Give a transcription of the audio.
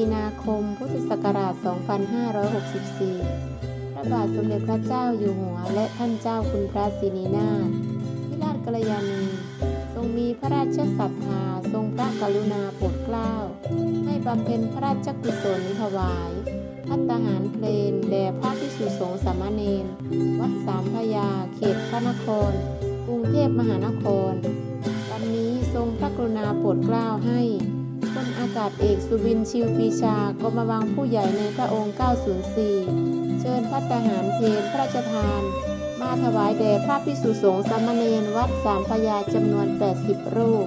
ีนาคม พุทธศักราช 2564 พระบาทสมเด็จพระเจ้าอยู่หัว และท่านเจ้าคุณพระศรีนีนาถพิราชกัลยาณีทรงมีพระราชศรัทธาทรงพระกรุณาโปรดเกล้า ให้บำเพ็ญพระราชกุศลถวายพัตตาหารเพลนแด่พระภิกษุสงฆ์สามเณรวัดสามพยา เขตพระนคร กรุงเทพมหานคร วันนี้ทรงพระกรุณาโปรดเกล้าให้ พลอากาศเอกสุบินชิวปีชากรมวังผู้ใหญ่ในพระองค์ 904 เชิญพัตตาหารเพลพระราชทาน มาถวายแด่พระพิสุสงฆ์สามเณรวัดสามพยาจำนวน 80 รูป